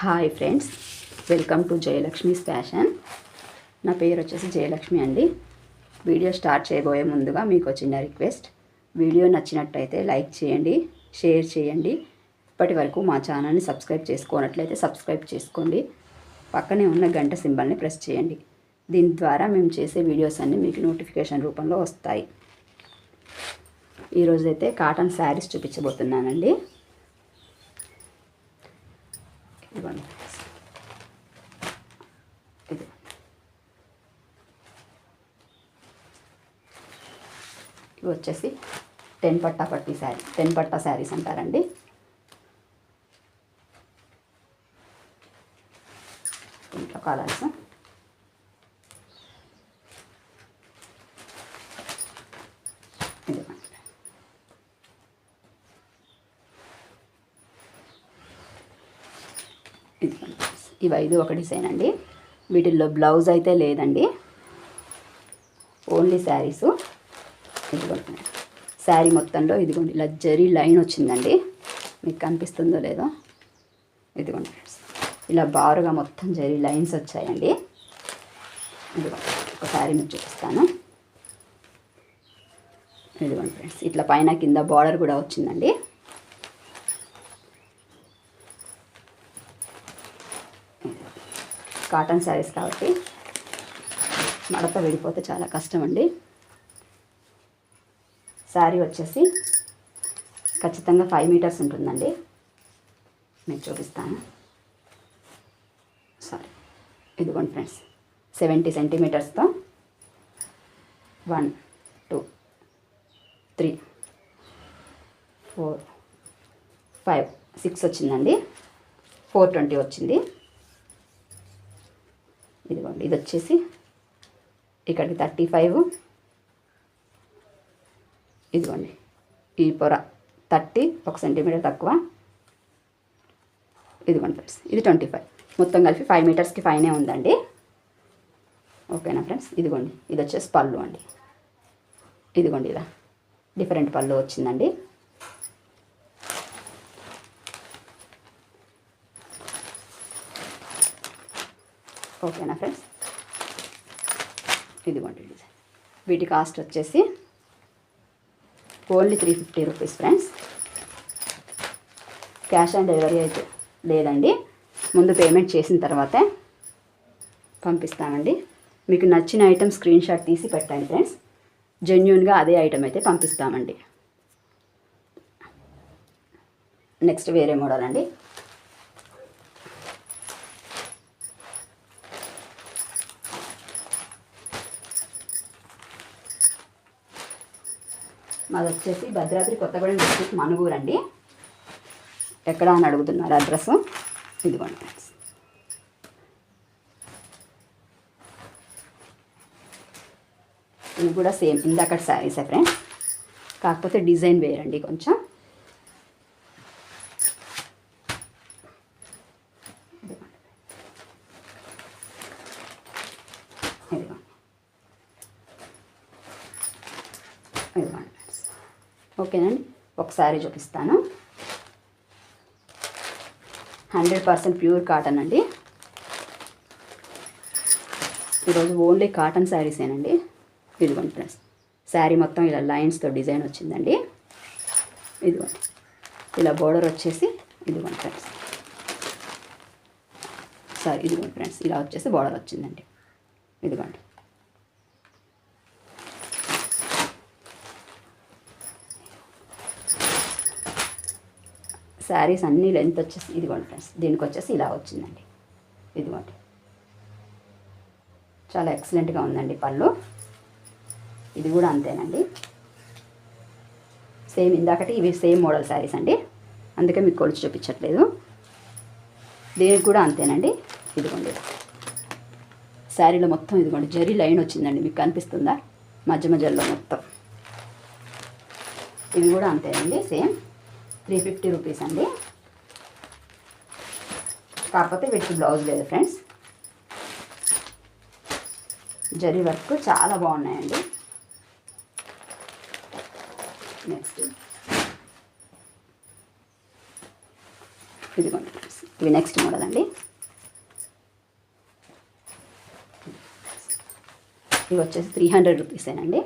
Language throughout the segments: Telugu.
Hi friends welcome to Jayalakshmi's fashion నా పేరు వచ్చేసి జయలక్ష్మి అండి. వీడియో స్టార్ట్ చేయబోయే ముందుగా మీకు చిన్న రిక్వెస్ట్. వీడియో నచ్చినట్టయితే లైక్ చేయండి షేర్ చేయండి. ఇప్పటి వరకు మా ఛానల్ని సబ్స్క్రైబ్ చేసుకోనట్లయితే సబ్స్క్రైబ్ చేసుకోండి. పక్కనే ఉన్న గంట సింబల్ని ప్రెస్ చేయండి. దీని ద్వారా మేము చేసే వీడియోస్ అన్నీ మీకు నోటిఫికేషన్ రూపంలో వస్తాయి. ఈరోజైతే కాటన్ శారీస్ చూపించబోతున్నానండి. ఇదిగోండి ఇది. ఇవి వచ్చేసి టెన్ పట్టా పట్టి శారీ టెన్ పట్టా శారీస్ అంటారండి. ఇంట్లో కలర్స్ ఇదిగోండి ఇదిగోండి ఇవి ఐదు ఒక డిజైన్ అండి. వీటిల్లో బ్లౌజ్ అయితే లేదండి. ఓన్లీ శారీస్. ఇదిగోండి శారీ మొత్తంలో ఇదిగోండి ఇలా జరీ లైన్ వచ్చిందండి. మీకు కనిపిస్తుందో లేదో? ఇదిగోండి ఫ్రెండ్స్. ఇలా బారుగా మొత్తం జరీ లైన్స్ వచ్చాయండి. ఇదిగోండి ఒక శారీ మీకు చూపిస్తాను. ఇదిగోండి ఫ్రెండ్స్. ఇట్లా పైన కింద బార్డర్ కూడా వచ్చిందండి. కాటన్ శారీస్ కాబట్టి మడత విడిపోతే చాలా కష్టం అండి శారీ వచ్చేసి ఖచ్చితంగా ఫైవ్ మీటర్స్ ఉంటుందండి. మీకు చూపిస్తాను. సారీ ఇదిగోండి friends seventy సెంటీమీటర్స్తో one two three four five six వచ్చిందండి. ఫోర్ ట్వంటీ వచ్చింది. ఇదిగోండి ఇది వచ్చేసి ఇక్కడికి థర్టీ ఫైవ్. ఇదిగోండి ఈ పొర థర్టీ ఒక సెంటీమీటర్ తక్కువ. ఇదిగోండి ఫ్రెండ్స్ ఇది ట్వంటీ ఫైవ్. మొత్తం కలిపి ఫైవ్ మీటర్స్కి ఫైనే ఉందండి. ఓకేనా ఫ్రెండ్స్? ఇదిగోండి ఇది వచ్చేసి పళ్ళు అండి. ఇదిగోండి ఇలా డిఫరెంట్ పళ్ళు వచ్చిందండి. ఓకేనా ఫ్రెండ్స్. ఇదిగోండి డిజైన్. వీటి కాస్ట్ వచ్చేసి only three fifty rupees friends. Cash on delivery అయితే లేదండి. ముందు పేమెంట్ చేసిన తర్వాతే పంపిస్తామండి మీకు నచ్చిన ఐటెం స్క్రీన్ షాట్ తీసి పెట్టండి ఫ్రెండ్స్. జెన్యున్గా అదే ఐటమ్ అయితే పంపిస్తామండి. నెక్స్ట్ వేరే మోడల్ అండి. మాది వచ్చేసి భద్రాద్రి కొత్తగూడెం డిస్ట్రిక్ట్ మనుగూరు అండి ఎక్కడ అని అడుగుతున్నారు అడ్రస్? ఇదిగోండి ఫ్రెండ్స్. ఇది కూడా సేమ్. ఇందాక శారీసే ఫ్రెండ్స్. కాకపోతే డిజైన్ వేరండి కొంచెం ఇదిగోండి ఇదిగోండి ఫ్రెండ్స్ ఓకేనండి? ఒకసారి చూపిస్తాను. హండ్రెడ్ పర్సెంట్ ప్యూర్ కాటన్ అండి. ఈరోజు ఓన్లీ కాటన్ శారీసేనండి ఇదిగోండి ఫ్రెండ్స్. శారీ మొత్తం ఇలా లైన్స్తో డిజైన్ వచ్చిందండి. ఇదిగోండి. ఇలా బోర్డర్ వచ్చేసి ఇదిగోండి ఫ్రెండ్స్. సారీ ఇదిగోండి ఫ్రెండ్స్. ఇలా వచ్చేసి బోర్డర్ వచ్చిందండి. ఇదిగోండి. శారీస్ అన్నీ లెంత్ వచ్చేసి ఇదిగోండి ఫ్రెండ్స్ దీనికి వచ్చేసి ఇలా వచ్చిందండి. ఇదిగోండి. చాలా ఎక్సలెంట్గా ఉందండి పళ్ళు. ఇది కూడా అంతేనండి. సేమ్ ఇందాకటి ఇవి సేమ్ మోడల్ శారీస్ అండి. అందుకే మీకు కొలిచి చూపించట్లేదు. దీనికి కూడా అంతేనండి. ఇదిగోండి. శారీలో మొత్తం ఇదిగోండి జరీ లైన్ వచ్చిందండి. మీకు కనిపిస్తుందా? మధ్య మధ్యలో మొత్తం. ఇవి కూడా అంతేనండి సేమ్ త్రీ ఫిఫ్టీ రూపీస్ అండి. కాకపోతే వీటికి బ్లౌజ్ లేదు ఫ్రెండ్స్. జరీ వర్క్ చాలా బాగున్నాయండి. నెక్స్ట్ ఇదిగోండి ఇవి నెక్స్ట్ మోడల్ అండి. ఇవి వచ్చేసి త్రీ హండ్రెడ్ రూపీసేనండి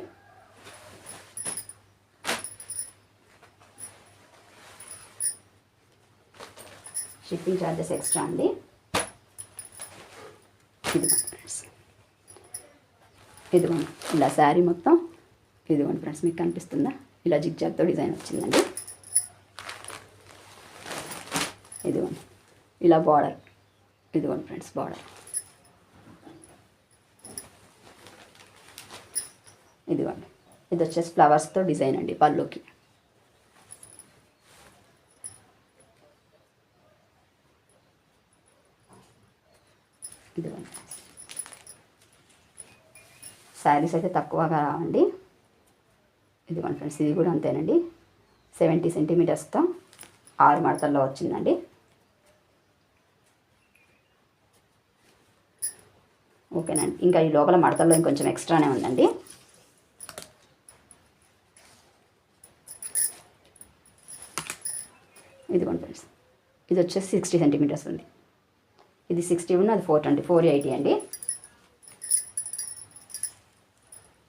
షిప్పింగ్ ఛార్జెస్ ఎక్స్ట్రా అండి. ఇదిగోండి ఫ్రెండ్స్. ఇదిగోండి ఇలా శారీ మొత్తం. ఇదిగోండి ఫ్రెండ్స్ మీకు కనిపిస్తుందా? ఇలా జిగ్జాగ్తో డిజైన్ వచ్చిందండి. ఇదిగోండి ఇలా బార్డర్. ఇదిగోండి ఫ్రెండ్స్ బార్డర్. ఇదిగోండి ఇది వచ్చేసి ఫ్లవర్స్తో డిజైన్ అండి పళ్ళుకి. ఇదిగోండి. శారీస్ అయితే తక్కువగా రావండి. ఇదిగోండి ఫ్రెండ్స్ ఇది కూడా అంతేనండి. సెవెంటీ సెంటీమీటర్స్తో ఆరు మడతల్లో వచ్చిందండి. ఓకేనండి. ఇంకా ఈ లోపల మడతల్లో ఇంకొంచెం ఎక్స్ట్రానే ఉందండి. ఇదిగోండి ఫ్రెండ్స్. ఇది వచ్చేసి సిక్స్టీ సెంటీమీటర్స్ ఉంది. ఇది సిక్స్టీ వన్ అది ఫోర్ ట్వంటీ ఫోర్ ఎయిటీ అండి.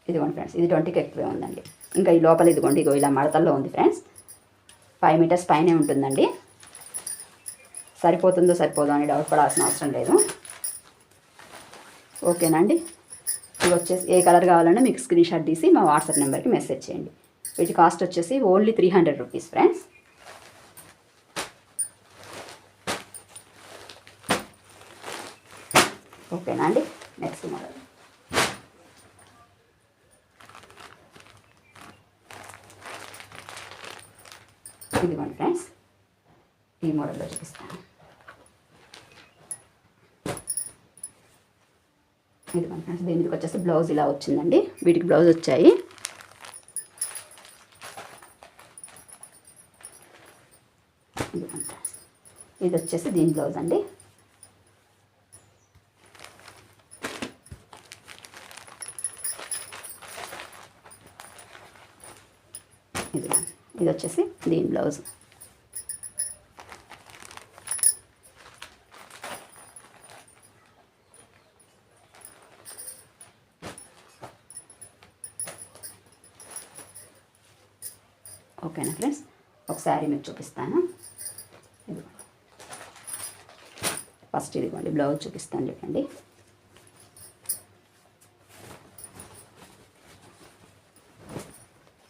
ఇదిగోండి ఫ్రెండ్స్ ఇది ట్వంటీకి ఎక్కువే ఉందండి. ఇంకా ఈ లోపల ఇదిగోండి ఇగో ఇలా మడతల్లో ఉంది ఫ్రెండ్స్ ఫైవ్ మీటర్స్ పైనే ఉంటుందండి. సరిపోతుందో సరిపోదో అని డౌట్ పడాల్సిన అవసరం లేదు. ఓకేనండి ఇవి వచ్చేసి ఏ కలర్ కావాలన్నా మీకు స్క్రీన్ షాట్ తీసి మా వాట్సాప్ నెంబర్కి మెసేజ్ చేయండి. వీటి కాస్ట్ వచ్చేసి only three hundred rupees friends ఓకేనా అండి? నెక్స్ట్ మోడల్ ఇదిగోండి ఫ్రెండ్స్ ఈ మోడల్లో చూపిస్తాను. ఇదిగోండి ఫ్రెండ్స్ దీనికి వచ్చేసి బ్లౌజ్ ఇలా వచ్చిందండి. వీటికి బ్లౌజ్ వచ్చాయి. ఇది వచ్చేసి దీని బ్లౌజ్ అండి. ఇది ఇది వచ్చేసి దీని బ్లౌజ్. ఓకేనా ఫ్రెండ్స్? ఒకసారి మీకు చూపిస్తాను. ఇదిగోండి ఫస్ట్ ఇదిగోండి బ్లౌజ్ చూపిస్తాను చూడండి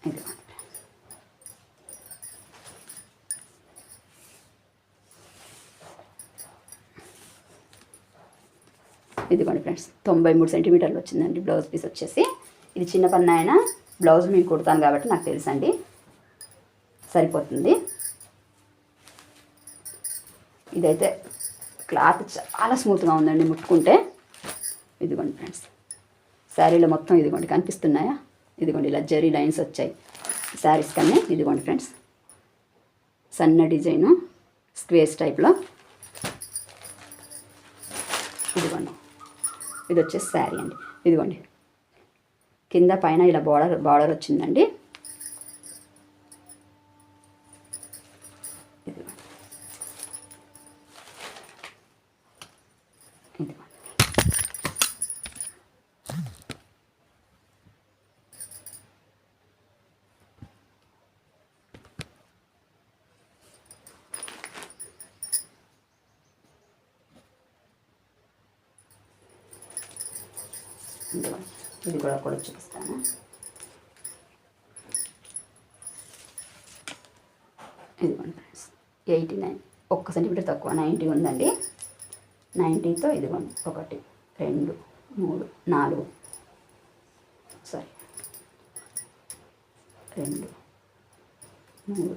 ఇదిగోండి ఇదిగోండి ఫ్రెండ్స్ తొంభై మూడు సెంటీమీటర్లు వచ్చిందండి బ్లౌజ్ పీస్ వచ్చేసి. ఇది చిన్న పన్న అయినా బ్లౌజ్ మేము కుడతాను కాబట్టి నాకు తెలుసండి. సరిపోతుంది. ఇదైతే క్లాత్ చాలా స్మూత్గా ఉందండి ముట్టుకుంటే. ఇదిగోండి ఫ్రెండ్స్ శారీలో మొత్తం ఇదిగోండి కనిపిస్తున్నాయా? ఇదిగోండి ఇలా జరీ లైన్స్ వచ్చాయి. శారీస్ కన్నా ఇదిగోండి ఫ్రెండ్స్ సన్న డిజైను స్క్వేర్స్ టైప్లో ఇదిగోండి ఇది వచ్చేసి శారీ అండి. ఇదిగోండి. కింద పైన ఇలా బార్డర్ బార్డర్ వచ్చిందండి ఇదిగోండి ఇదిగోండి ఇదిగోండి ఇది కూడా కూడా చూపిస్తాను. ఇదిగోండి ఫ్రెండ్స్ ఎయిటీ నైన్ ఒక్క సెంటీమీటర్ తక్కువ నైంటీ ఉందండి. నైంటీతో ఇదిగోండి ఒకటి రెండు మూడు నాలుగు సారీ రెండు మూడు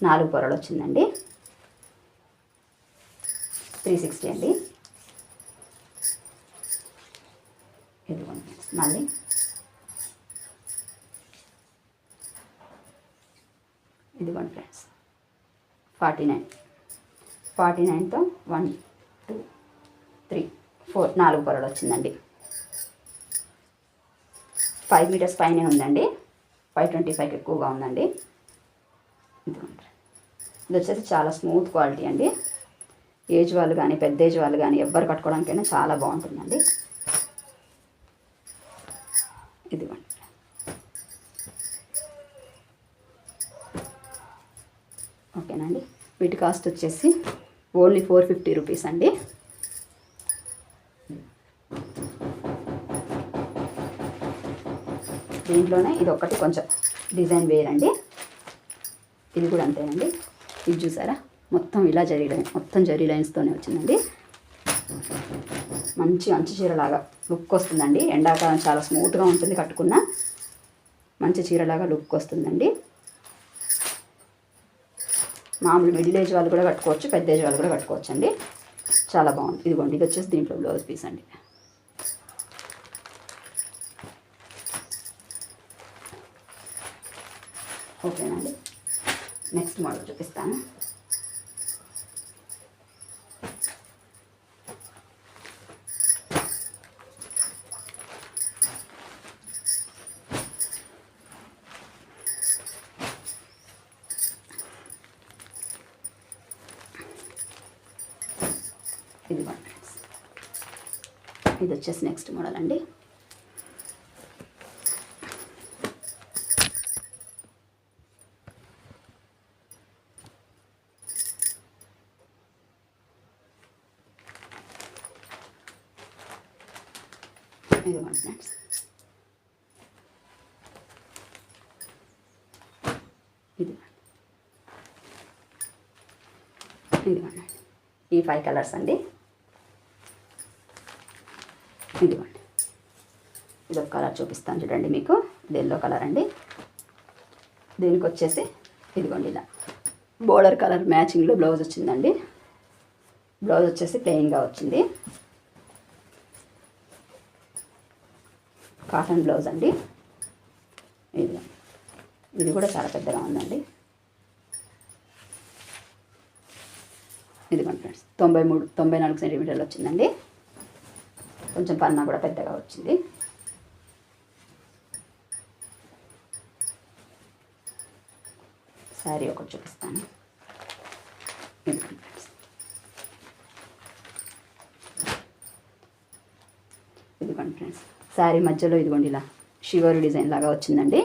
నాలుగు పొరలు వచ్చిందండి. త్రీ సిక్స్టీ అండి ఇదిగోండి ఫ్రెండ్స్ మళ్ళీ. ఇదిగోండి ఫ్రెండ్స్. Forty nine. ఫార్టీ నైన్తో వన్ టూ త్రీ ఫోర్ నాలుగు పొరలు వచ్చిందండి. ఫైవ్ మీటర్స్ పైనే ఉందండి. ఫైవ్ ట్వంటీ ఫైవ్కి ఎక్కువగా ఉందండి. ఇదిగోండి ఇది వచ్చేసి చాలా స్మూత్ క్వాలిటీ అండి. ఏజ్ వాళ్ళు కానీ పెద్ద ఏజ్ వాళ్ళు కానీ ఎవ్వరు కట్టుకోవడానికైనా చాలా బాగుంటుందండి. వీటి కాస్ట్ వచ్చేసి ఓన్లీ ఫోర్ ఫిఫ్టీ రూపీస్ అండి. దీంట్లోనే ఇది ఒకటి కొంచెం డిజైన్ వేరండి ఇది కూడా అంతేనండి. ఇది చూసారా? మొత్తం ఇలా జరీ లైన్ మొత్తం జరీ లైన్స్తోనే వచ్చిందండి. మంచి మంచి చీరలాగా లుక్ వస్తుందండి. ఎండాకాలం చాలా స్మూత్గా ఉంటుంది కట్టుకున్న. మంచి చీరలాగా లుక్ వస్తుందండి. మామూలు మిడిల్ ఏజ్ వాళ్ళు కూడా కట్టుకోవచ్చు పెద్ద ఏజ్ వాళ్ళు కూడా కట్టుకోవచ్చు అండి చాలా బాగుంది. ఇదిగోండి ఇది వచ్చేసి దీంట్లో బ్లౌజ్ పీస్ అండి. ఓకేనండి. నెక్స్ట్ మోడల్ చూపిస్తాను. ఇది ఇది వచ్చేసి నెక్స్ట్ మోడల్ అండి. ఇదిగోండి ఫ్రెండ్స్ ఇది ఇదిగోండి ఈ ఫైవ్ కలర్స్ అండి. ఇదిగోండి ఇది ఒక కలర్ చూపిస్తాను చూడండి మీకు. ఇది ఎల్లో కలర్ అండి. దీనికి వచ్చేసి ఇదిగోండి ఇలా. బోర్డర్ కలర్ మ్యాచింగ్లో బ్లౌజ్ వచ్చిందండి. బ్లౌజ్ వచ్చేసి ప్లెయిన్గా వచ్చింది. కాటన్ బ్లౌజ్ అండి. ఇది ఇది కూడా చాలా పెద్దగా ఉందండి. ఇదిగోండి ఫ్రెండ్స్. తొంభై మూడు తొంభై నాలుగు సెంటీమీటర్లు వచ్చిందండి. కొంచెం పన్నా కూడా పెద్దగా వచ్చింది. శారీ ఒకటి చూపిస్తాను. ఇదిగోండి ఫ్రెండ్స్ ఇదిగోండి ఫ్రెండ్స్ శారీ మధ్యలో ఇదిగోండి ఇలా షివర్ డిజైన్ లాగా వచ్చిందండి.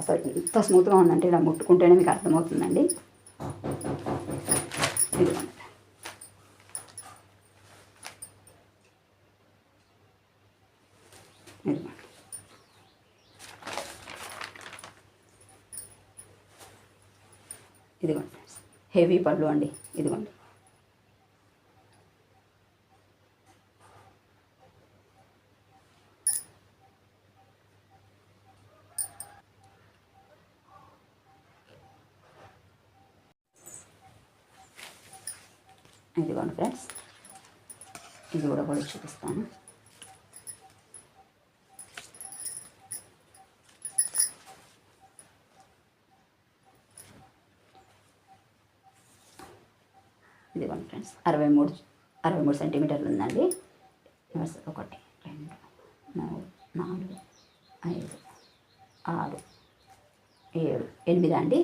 అసలు ఎంత స్మూత్గా ఉందంటే ఇలా ముట్టుకుంటేనే మీకు అర్థమవుతుందండి. ఇదిగోండి ఇదిగోండి ఫ్రెండ్స్ హెవీ పళ్ళు అండి. ఇదిగోండి. ఇదిగోండి ఫ్రెండ్స్. ఇది కూడా కూడా చూపిస్తాను ఇదిగోండి ఫ్రెండ్స్ అరవై మూడు అరవై మూడు సెంటీమీటర్లు ఉందండి. ఒకటి రెండు మూడు నాలుగు ఐదు ఆరు ఏడు ఎనిమిది అండి.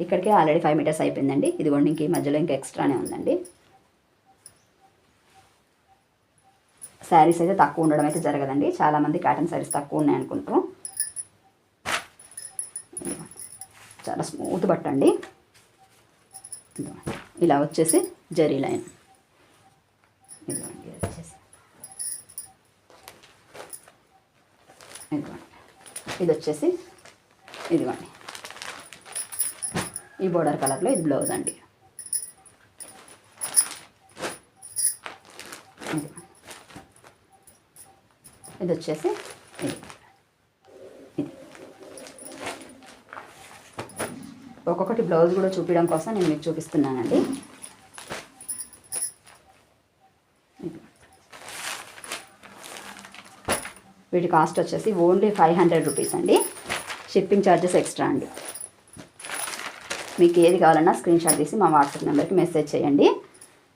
ఇక్కడికే ఆల్రెడీ ఫైవ్ మీటర్స్ అయిపోయిందండి. ఇదిగోండి ఇంక ఈ మధ్యలో ఇంకా ఎక్స్ట్రానే ఉందండి. శారీస్ అయితే తక్కువ ఉండడం అయితే జరగదండి. చాలామంది కాటన్ శారీస్ తక్కువ ఉన్నాయి అనుకుంటారు. చాలా స్మూత్ బట్ట అండి. ఇదిగోండి. ఇలా వచ్చేసి జరీ లైన్. ఇదిగోండి ఇది వచ్చేసి. ఇదిగోండి. ఇది వచ్చేసి ఇదిగోండి. ఈ బోర్డర్ కలర్లో ఇది బ్లౌజ్ అండి. ఇది వచ్చేసి ఇది. ఒక్కొక్కటి బ్లౌజ్ కూడా చూపించడం కోసం నేను మీకు చూపిస్తున్నానండి. వీటి కాస్ట్ వచ్చేసి ఓన్లీ ఫైవ్ హండ్రెడ్ రూపీస్ అండి. షిప్పింగ్ ఛార్జెస్ ఎక్స్ట్రా అండి. మీకు ఏది కావాలన్నా స్క్రీన్ షాట్ తీసి మా వాట్సాప్ నెంబర్కి మెసేజ్ చేయండి.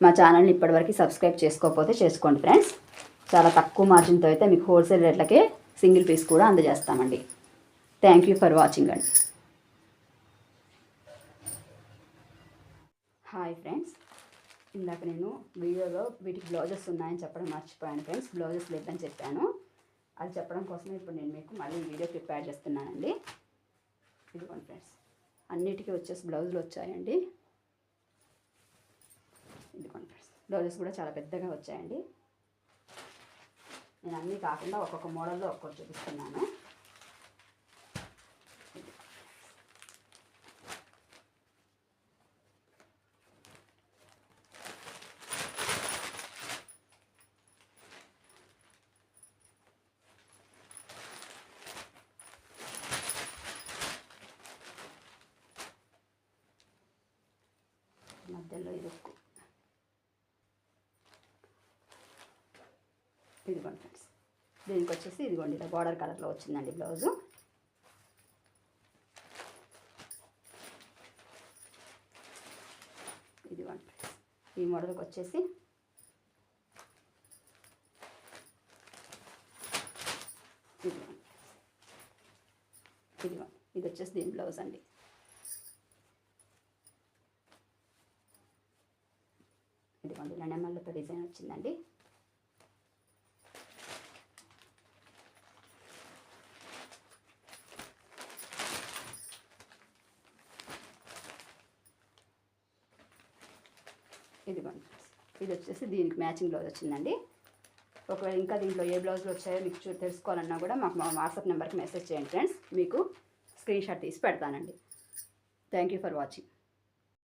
మా ఛానల్ని ఇప్పటివరకు సబ్స్క్రైబ్ చేసుకోకపోతే చేసుకోండి ఫ్రెండ్స్. చాలా తక్కువ మార్జిన్తో అయితే మీకు హోల్సేల్ రేట్లకే సింగిల్ పీస్ కూడా అందజేస్తామండి. థ్యాంక్ యూ ఫర్ వాచింగ్ అండి. హాయ్ ఫ్రెండ్స్ ఇందాక నేను వీడియోలో వీటికి బ్లౌజెస్ ఉన్నాయని చెప్పడం మర్చిపోయాను ఫ్రెండ్స్ బ్లౌజెస్ లేదని చెప్పాను. అది చెప్పడం కోసం ఇప్పుడు నేను మీకు మళ్ళీ వీడియో ప్రిపేర్ చేస్తున్నానండి. ఇదిగోండి ఫ్రెండ్స్ అన్నిటికీ వచ్చేసి బ్లౌజులు వచ్చాయండి. ఇదిగోండి ఫ్రెండ్స్ బ్లౌజెస్ కూడా చాలా పెద్దగా వచ్చాయండి. నేను అన్నీ కాకుండా ఒక్కొక్క మోడల్లో ఒక్కొక్కటి చూపిస్తున్నాను. మధ్యలో ఇది ఇదిగోండి ఫ్రెండ్స్ దీనికి వచ్చేసి ఇదిగోండి ఇలా బార్డర్ కలర్లో వచ్చిందండి బ్లౌజు. ఇదిగోండి ఫ్రెండ్స్ ఈ మోడల్కి వచ్చేసి ఇదిగోండి ఇదిగోండి ఇది వచ్చేసి దీని బ్లౌజ్ అండి ఇదిగోండి ఇలా నెమళ్ళతో డిజైన్ వచ్చిందండి. ఇదిగోండి ఇది వచ్చేసి దీనికి మ్యాచింగ్ బ్లౌజ్ వచ్చిందండి. ఒకవేళ ఇంకా దీంట్లో ఏ బ్లౌజ్లు వచ్చాయో మీకు తెలుసుకోవాలన్నా కూడా మాకు మా వాట్సాప్ నెంబర్కి మెసేజ్ చేయండి ఫ్రెండ్స్. మీకు స్క్రీన్ షాట్ తీసి పెడతానండి. Thank you for watching.